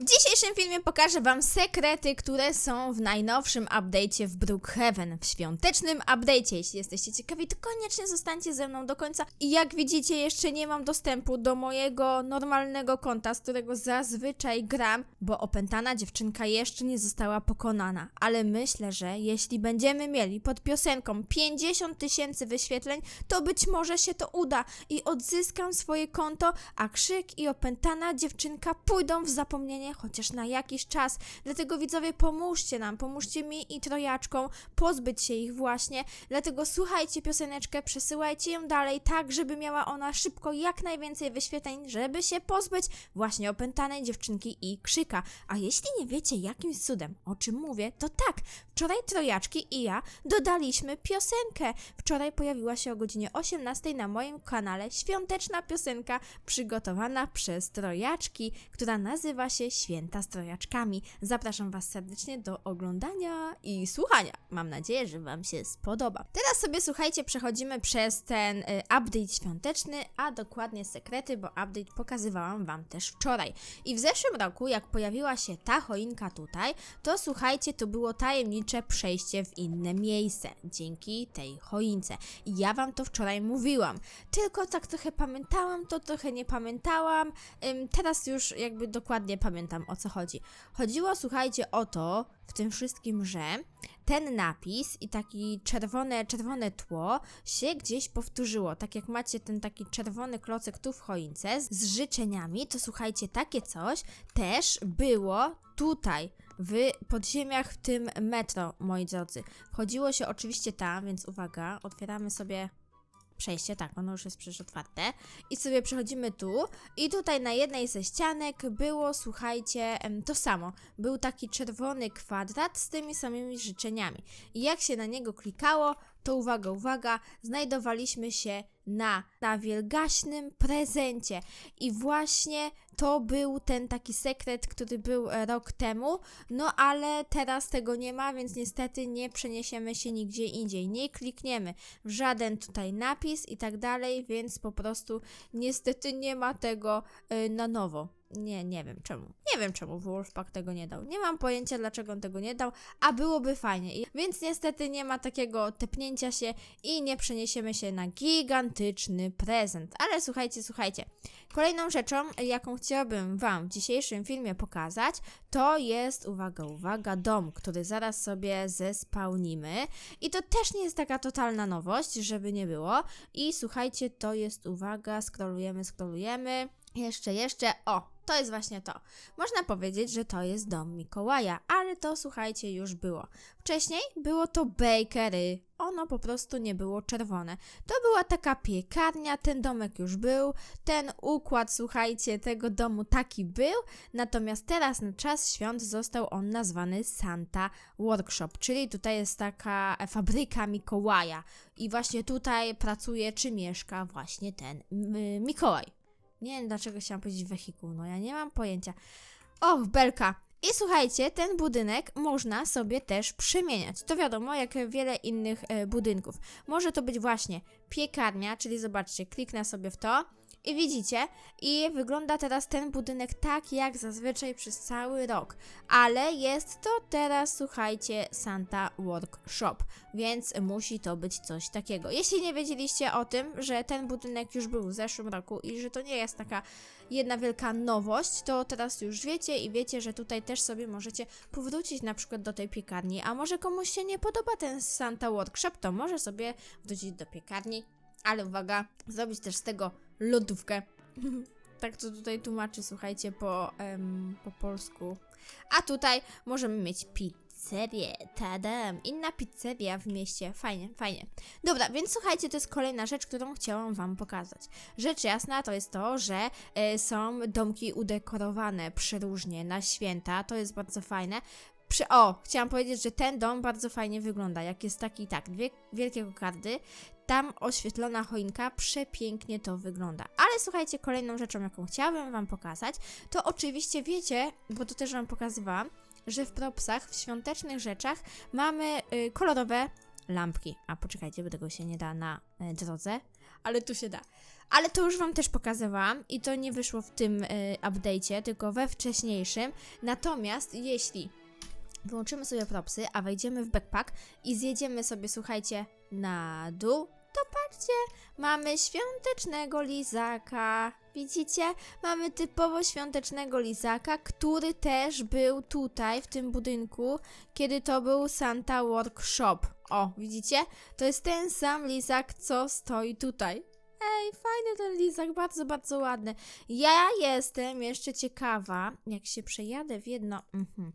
W dzisiejszym filmie pokażę Wam sekrety, które są w najnowszym update'cie w Brookhaven, w świątecznym update'cie. Jeśli jesteście ciekawi, to koniecznie zostańcie ze mną do końca. I jak widzicie, jeszcze nie mam dostępu do mojego normalnego konta, z którego zazwyczaj gram, bo opętana dziewczynka jeszcze nie została pokonana. Ale myślę, że jeśli będziemy mieli pod piosenką 50 tysięcy wyświetleń, to być może się to uda i odzyskam swoje konto, a krzyk i opętana dziewczynka pójdą w zapomnienie chociaż na jakiś czas. Dlatego widzowie, pomóżcie nam, pomóżcie mi i trojaczkom pozbyć się ich właśnie. Dlatego słuchajcie pioseneczkę, przesyłajcie ją dalej, tak żeby miała ona szybko jak najwięcej wyświetleń, żeby się pozbyć właśnie opętanej dziewczynki i krzyka. A jeśli nie wiecie jakimś cudem, o czym mówię, to tak, wczoraj trojaczki i ja dodaliśmy piosenkę. Wczoraj pojawiła się o godzinie 18 na moim kanale świąteczna piosenka przygotowana przez trojaczki, która nazywa się Święta z trojaczkami. Zapraszam Was serdecznie do oglądania i słuchania. Mam nadzieję, że Wam się spodoba. Teraz sobie słuchajcie, przechodzimy przez ten y, update świąteczny, a dokładnie sekrety, bo update pokazywałam Wam też wczoraj. I w zeszłym roku, jak pojawiła się ta choinka tutaj, to słuchajcie, to było tajemnicze przejście w inne miejsce dzięki tej choince. I ja Wam to wczoraj mówiłam. Tylko tak trochę pamiętałam, to trochę nie pamiętałam. Teraz już jakby dokładnie pamiętam o co chodzi. Chodziło, słuchajcie, o to w tym wszystkim, że ten napis i taki czerwone, czerwone tło się gdzieś powtórzyło. Tak jak macie ten taki czerwony klocek tu w choince z, z życzeniami, to słuchajcie, takie coś też było tutaj w podziemiach w tym metro, moi drodzy. Wchodziło się oczywiście tam, więc uwaga, otwieramy sobie przejście, tak, ono już jest przecież otwarte. I sobie przechodzimy tu. I tutaj na jednej ze ścianek było, słuchajcie, to samo. Był taki czerwony kwadrat z tymi samymi życzeniami. I jak się na niego klikało, to uwaga, uwaga, znajdowaliśmy się na, na wielgaśnym prezencie. I właśnie to był ten taki sekret, który był e, rok temu. No ale teraz tego nie ma, więc niestety nie przeniesiemy się nigdzie indziej. Nie klikniemy w żaden tutaj napis i tak dalej, więc po prostu niestety nie ma tego y, na nowo. Nie, nie wiem czemu. Nie wiem czemu Wolfpack tego nie dał. Nie mam pojęcia dlaczego on tego nie dał, a byłoby fajnie. I- Więc niestety nie ma takiego tepnięcia się i nie przeniesiemy się na gigantyczny prezent. Ale słuchajcie, słuchajcie. Kolejną rzeczą, jaką chciałabym Wam w dzisiejszym filmie pokazać, to jest, uwaga, uwaga, dom, który zaraz sobie zespełnimy. I to też nie jest taka totalna nowość, żeby nie było. I słuchajcie, to jest, uwaga, scrollujemy, scrollujemy. Jeszcze, jeszcze, o, to jest właśnie to. Można powiedzieć, że to jest dom Mikołaja, ale to słuchajcie, już było. Wcześniej było to bakery. Ono po prostu nie było czerwone. To była taka piekarnia, ten domek już był, ten układ, słuchajcie, tego domu taki był, natomiast teraz na czas świąt został on nazwany Santa Workshop, czyli tutaj jest taka fabryka Mikołaja i właśnie tutaj pracuje czy mieszka właśnie ten Mikołaj. Nie wiem dlaczego chciałam powiedzieć wehikuł, no ja nie mam pojęcia. Och, belka. I słuchajcie, ten budynek można sobie też przemieniać. To wiadomo, jak wiele innych e, budynków. Może to być właśnie piekarnia, czyli zobaczcie, kliknę sobie w to i widzicie, i wygląda teraz ten budynek tak jak zazwyczaj przez cały rok. Ale jest to teraz, słuchajcie, Santa Workshop, więc musi to być coś takiego. Jeśli nie wiedzieliście o tym, że ten budynek już był w zeszłym roku i że to nie jest taka jedna wielka nowość, to teraz już wiecie i wiecie, że tutaj też sobie możecie powrócić na przykład do tej piekarni, a może komuś się nie podoba ten Santa Workshop, to może sobie wrócić do piekarni, ale uwaga, zrobić też z tego lodówkę. tak to tutaj tłumaczy, słuchajcie, po, em, po polsku. A tutaj możemy mieć pizzerię, tadam, inna pizzeria w mieście, fajnie, fajnie. Dobra, więc słuchajcie, to jest kolejna rzecz, którą chciałam wam pokazać. Rzecz jasna to jest to, że e, są domki udekorowane przeróżnie na święta, to jest bardzo fajne. Przy, o, chciałam powiedzieć, że ten dom bardzo fajnie wygląda. Jak jest taki, tak, dwie wielkie kokardy, tam oświetlona choinka, przepięknie to wygląda. Ale słuchajcie, kolejną rzeczą, jaką chciałabym Wam pokazać, to oczywiście wiecie, bo to też Wam pokazywałam, że w propsach, w świątecznych rzeczach mamy y, kolorowe lampki. A poczekajcie, bo tego się nie da na y, drodze, ale tu się da. Ale to już wam też pokazywałam i to nie wyszło w tym y, update'cie, tylko we wcześniejszym. Natomiast jeśli wyłączymy sobie propsy, a wejdziemy w backpack i zjedziemy sobie, słuchajcie, na dół, to patrzcie, mamy świątecznego lizaka. Widzicie? Mamy typowo świątecznego lizaka, który też był tutaj, w tym budynku, kiedy to był Santa Workshop. O, widzicie? To jest ten sam lizak, co stoi tutaj. Ej, fajny ten lizak, bardzo, bardzo ładny. Ja jestem jeszcze ciekawa, jak się przejadę w jedno. Mhm.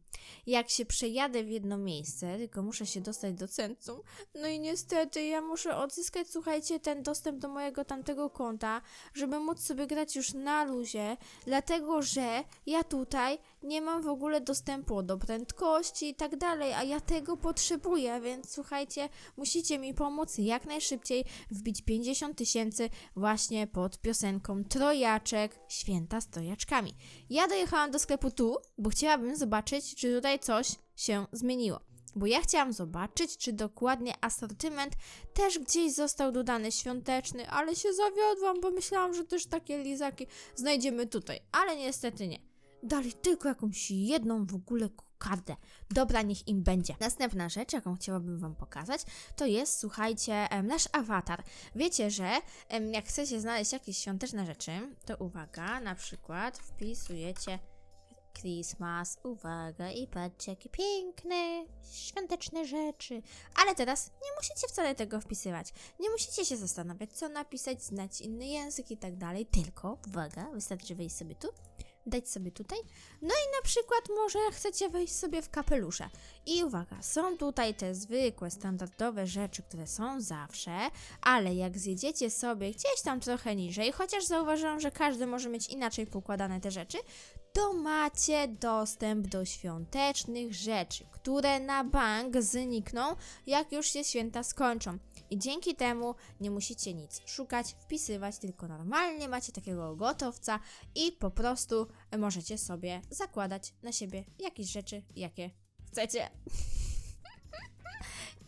Jak się przejadę w jedno miejsce, tylko muszę się dostać do centrum. No i niestety, ja muszę odzyskać, słuchajcie, ten dostęp do mojego tamtego konta, żeby móc sobie grać już na luzie, dlatego że ja tutaj nie mam w ogóle dostępu do prędkości i tak dalej, a ja tego potrzebuję, więc słuchajcie, musicie mi pomóc jak najszybciej wbić 50 tysięcy właśnie pod piosenką Trojaczek Święta z Trojaczkami. Ja dojechałam do sklepu tu, bo chciałabym zobaczyć, czy tutaj coś się zmieniło. Bo ja chciałam zobaczyć, czy dokładnie asortyment też gdzieś został dodany świąteczny, ale się zawiodłam, bo myślałam, że też takie lizaki znajdziemy tutaj, ale niestety nie. Dali tylko jakąś jedną w ogóle kokardę. Dobra, niech im będzie. Następna rzecz, jaką chciałabym Wam pokazać, to jest, słuchajcie, nasz awatar. Wiecie, że jak chcecie znaleźć jakieś świąteczne rzeczy, to uwaga, na przykład wpisujecie Christmas, uwaga i patrzcie, jakie piękne, świąteczne rzeczy. Ale teraz nie musicie wcale tego wpisywać. Nie musicie się zastanawiać, co napisać, znać inny język i tak dalej, tylko, uwaga, wystarczy wejść sobie tu, dać sobie tutaj. No i na przykład może chcecie wejść sobie w kapelusze. I uwaga, są tutaj te zwykłe, standardowe rzeczy, które są zawsze, ale jak zjedziecie sobie gdzieś tam trochę niżej, chociaż zauważyłam, że każdy może mieć inaczej poukładane te rzeczy, to macie dostęp do świątecznych rzeczy, które na bank znikną, jak już się święta skończą. I dzięki temu nie musicie nic szukać, wpisywać, tylko normalnie macie takiego gotowca i po prostu możecie sobie zakładać na siebie jakieś rzeczy, jakie chcecie.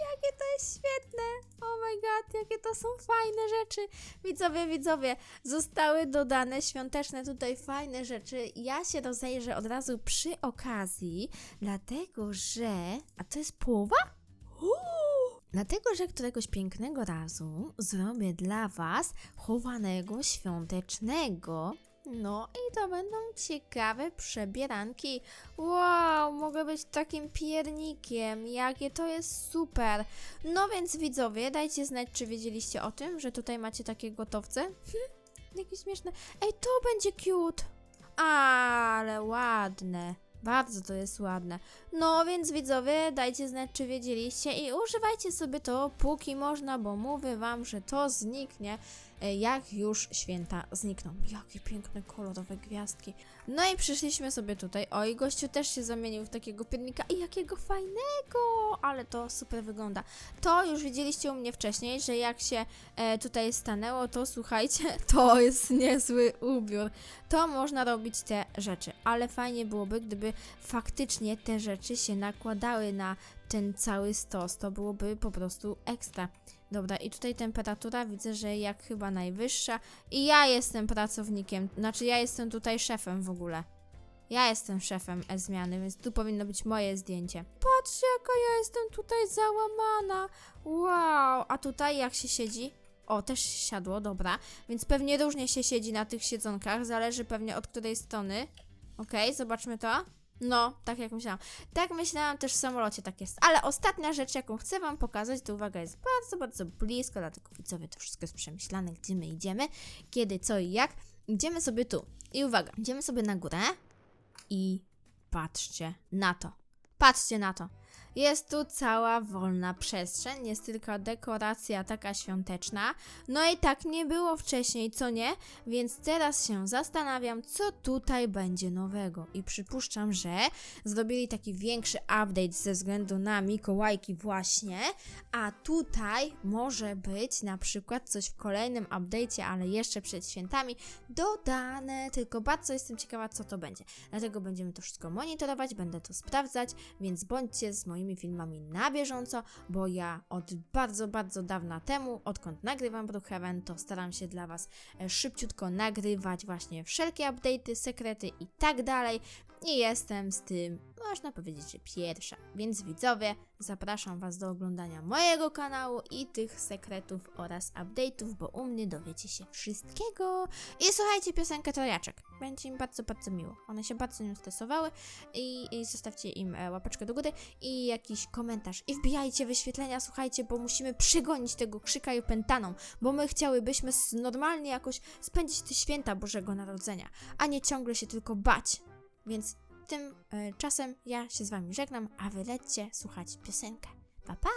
jakie to jest świetne! Oh my god, jakie to są fajne rzeczy! Widzowie, widzowie, zostały dodane świąteczne tutaj fajne rzeczy. Ja się rozejrzę od razu przy okazji, dlatego że. A to jest połowa? Dlatego, że któregoś pięknego razu zrobię dla Was chowanego świątecznego. No i to będą ciekawe przebieranki. Wow, mogę być takim piernikiem. Jakie to jest super. No więc widzowie, dajcie znać, czy wiedzieliście o tym, że tutaj macie takie gotowce. Hm, jakie śmieszne. Ej, to będzie cute. Ale ładne. Bardzo to jest ładne. No więc widzowie, dajcie znać, czy wiedzieliście i używajcie sobie to póki można, bo mówię wam, że to zniknie, jak już święta znikną. Jakie piękne, kolorowe gwiazdki. No i przyszliśmy sobie tutaj. Oj, gościu też się zamienił w takiego piernika. I jakiego fajnego! Ale to super wygląda. To już widzieliście u mnie wcześniej, że jak się e, tutaj stanęło, to słuchajcie, to jest niezły ubiór. To można robić te rzeczy, ale fajnie byłoby, gdyby faktycznie te rzeczy się nakładały na ten cały stos. To byłoby po prostu ekstra. Dobra, i tutaj temperatura widzę, że jak chyba najwyższa. I ja jestem pracownikiem, znaczy ja jestem tutaj szefem w ogóle. Ja jestem szefem e-zmiany, więc tu powinno być moje zdjęcie. Patrzcie, jaka ja jestem tutaj załamana. Wow, a tutaj jak się siedzi? O, też siadło, dobra. Więc pewnie różnie się siedzi na tych siedzonkach, zależy pewnie od której strony. Okej, zobaczmy to. No, tak jak myślałam. Tak myślałam też w samolocie, tak jest. Ale ostatnia rzecz, jaką chcę Wam pokazać, to uwaga, jest bardzo, bardzo blisko, dlatego widzowie, to wszystko jest przemyślane, gdzie my idziemy, kiedy, co i jak. Idziemy sobie tu. I uwaga, idziemy sobie na górę i patrzcie na to. Patrzcie na to. Jest tu cała wolna przestrzeń, jest tylko dekoracja taka świąteczna. No i tak nie było wcześniej, co nie? Więc teraz się zastanawiam, co tutaj będzie nowego. I przypuszczam, że zrobili taki większy update ze względu na Mikołajki właśnie. A tutaj może być na przykład coś w kolejnym update'cie, ale jeszcze przed świętami dodane. Tylko bardzo jestem ciekawa, co to będzie. Dlatego będziemy to wszystko monitorować, będę to sprawdzać, więc bądźcie z moimi filmami na bieżąco, bo ja od bardzo, bardzo dawna temu, odkąd nagrywam Brookhaven, to staram się dla Was e, szybciutko nagrywać właśnie wszelkie update'y, sekrety i tak dalej. I jestem z tym, można powiedzieć, że pierwsza. Więc widzowie, zapraszam Was do oglądania mojego kanału i tych sekretów oraz update'ów, bo u mnie dowiecie się wszystkiego. I słuchajcie piosenkę Trojaczek. Będzie im bardzo, bardzo miło. One się bardzo nią stresowały i, i zostawcie im e, łapeczkę do góry i jakiś komentarz. I wbijajcie wyświetlenia, słuchajcie, bo musimy przegonić tego krzyka i opętaną, bo my chciałybyśmy normalnie jakoś spędzić te święta Bożego Narodzenia, a nie ciągle się tylko bać. Więc tym e, ja się z wami żegnam, a wy lećcie słuchać piosenkę. Pa, pa!